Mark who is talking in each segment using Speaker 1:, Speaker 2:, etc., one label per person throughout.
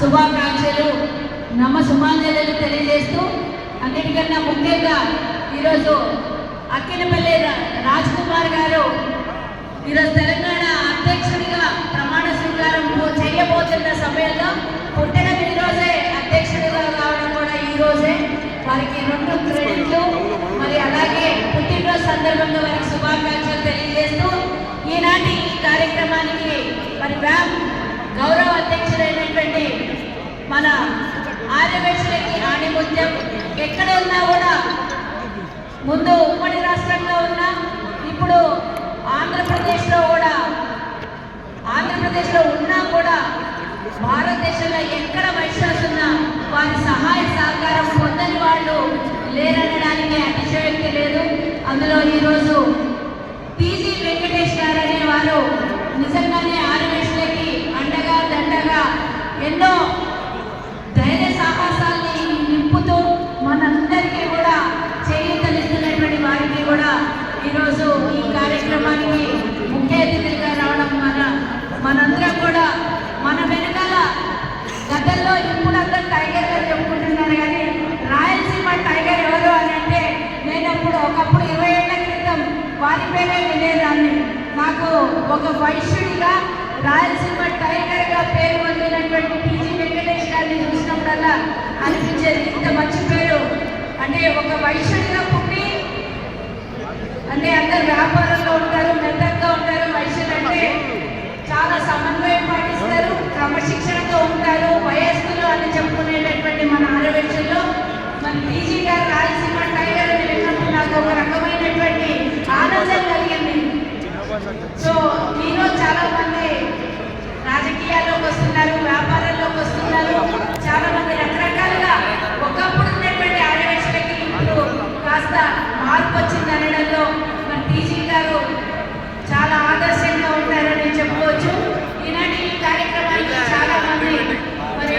Speaker 1: శుభాకాంక్షలు. నమ శుభాంజలు తెలియజేస్తూ అన్నిటికన్నా ముఖ్యంగా ఈరోజు అక్కినపల్లి రాజ్ కుమార్ గారు ఈరోజు తెలంగాణ అధ్యక్షుడిగా ప్రమాణ స్వీకారం చేయబోతున్న సమయంలో పుట్టిన ఈ రోజే అధ్యక్షుడిగా కావడం కూడా ఈ రోజే. వారికి రెండు క్రెడిట్లు. మరి అలాగే పుట్టినరోజు సందర్భంగా వారికి శుభాకాంక్షలు తెలియజేస్తూ ఈనాటి ఈ కార్యక్రమానికి మరి వ్యామ్ గౌరవ అధ్యక్షుడైన మన ఆర్యవేక్షలకి ఆణిముత్యం ఎక్కడ ఉన్నా కూడా ముందు ఉమ్మడి రాష్ట్రంలో ఉన్నా ఇప్పుడు ఆంధ్రప్రదేశ్లో కూడా ఆంధ్రప్రదేశ్లో ఉన్నా కూడా భారతదేశంలో ఎక్కడ వైశ్యాస్ ఉన్నా వారి సహాయ సహకారం పొందని వాళ్ళు లేరనడానికి అతిశయోక్తి లేదు. అందులో ఈరోజు పీజీ వెంకటేష్ గారు అనే వారు నిజంగానే ఆరు కూడా ఈరోజు ఈ కార్యక్రమానికి ముఖ్య అతిథులుగా రావడం మన మనందరం కూడా మన వెనకాల గతంలో ఇప్పుడు టైగర్ గారు చెప్పుకుంటున్నారు కానీ రాయలసీమ టైగర్ ఎవరు అని అంటే నేను అప్పుడు ఒకప్పుడు ఇరవై ఏళ్ళ క్రితం వారి పేరే వినేదాన్ని. నాకు ఒక వైశ్యుడిగా రాయలసీమ టైగర్గా పేరు పొందినటువంటి పీజీ వెంకటేష్ గారిని చూసినప్పుడల్లా అనిపించేది ఇంత మంచి పేరు. అంటే ఒక వైశ్యుడిగా పుట్టి అంటే అందరు వ్యాపారంలో ఉంటారు మెత్తగా ఉంటారు వైశ్యులు అంటే చాలా సమన్వయం పాటిస్తారు క్రమశిక్షణతో ఉంటారు వయస్సులు అని చెప్పుకునేటటువంటి మన ఆరవేక్షల్లో మన టీజీ గారు రాయలసీమ టైగర్ అని విన్నప్పుడు నాకు ఒక రకమైనటువంటి ఆనందం కలిగింది సో ఈరోజు చాలా మంది రాజకీయాల్లోకి వస్తున్నారు వ్యాపారాల్లోకి వస్తున్నారు చాలా మంది రకరకాలుగా ఒకప్పుడు ఉన్నటువంటి ఆర్యవేక్షలకి ఇప్పుడు కాస్త మార్పు వచ్చింది అనడంలో మన టీజీ గారు చాలా ఆదర్శంగా ఉంటారని చెప్పుకోవచ్చు. ఈనాటి కార్యక్రమానికి చాలా మంది మరి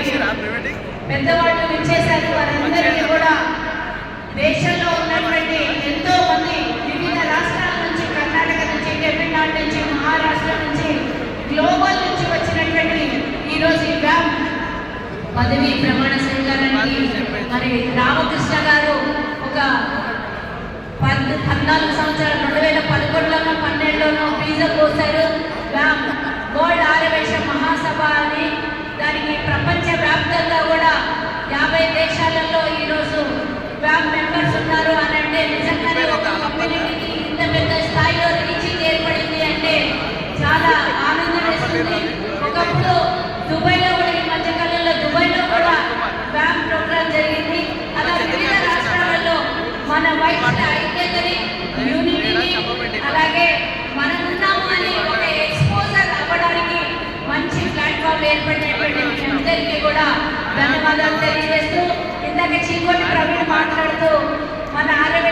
Speaker 1: పెద్దవాళ్ళు ఇచ్చేశారు. వారందరికీ కూడా దేశంలో ఉన్నటువంటి ఎంతో మంది వివిధ రాష్ట్రాల నుంచి కర్ణాటక నుంచి తమిళనాడు నుంచి మహారాష్ట్ర నుంచి గ్లోబల్ నుంచి వచ్చినటువంటి ఈరోజు ఈ వ్యాప్ పదవి ప్రమాణ స్వీకారానికి మరి రామకృష్ణ గారు ఒక పద్ పద్నాలుగు సంవత్సరాలు రెండు వేల పదకొండులోనో పన్నెండులోనో బీజ పోసారు వ్యాప్ గోల్డ్ ఆరవేశ మహాసభ అని దానికి ప్రపంచ వ్యాప్తంగా కూడా యాభై దేశాలలో ఈరోజు వ్యాప్ మెంబర్స్ ఉన్నారు అని అంటే నిజంగానే ఒక కమ్యూనిటీకి ఇంత పెద్ద స్థాయిలో రీచింగ్ ఏర్పడింది అంటే చాలా ఆనందం వేస్తుంది. ఒకప్పుడు దుబాయ్లో కూడా ఈ మధ్యకాలంలో దుబాయ్లో కూడా వ్యాప్ ప్రోగ్రామ్ జరిగింది. అలా వివిధ రాష్ట్రాలలో మన వైద్యుల ఐక్యతని యూనిటీని అలాగే మనం ఉన్నాము అని ఒక ఎక్స్పోజర్ అవ్వడానికి మంచి ప్లాట్ఫామ్ ఏర్పడినటువంటి మీ అందరికీ కూడా ధన్యవాదాలు తెలియజేస్తూ ఇందాక చీకోటి ప్రవీణ్ మాట్లాడుతూ మన ఆరోగ్య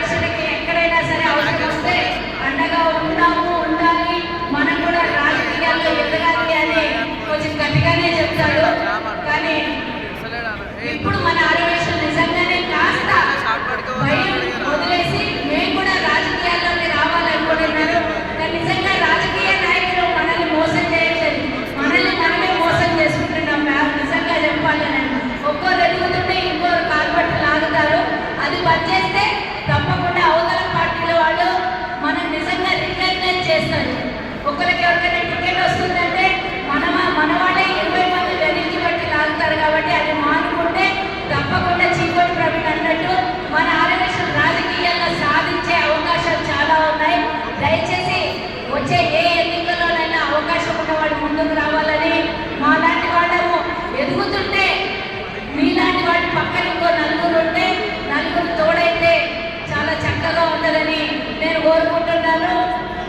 Speaker 1: ఉండాలని నేను కోరుకుంటున్నాను.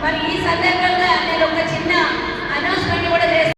Speaker 1: మరి ఈ సందర్భంగా నేను ఒక చిన్న అనౌన్స్మెంట్ కూడా చేస్తాను.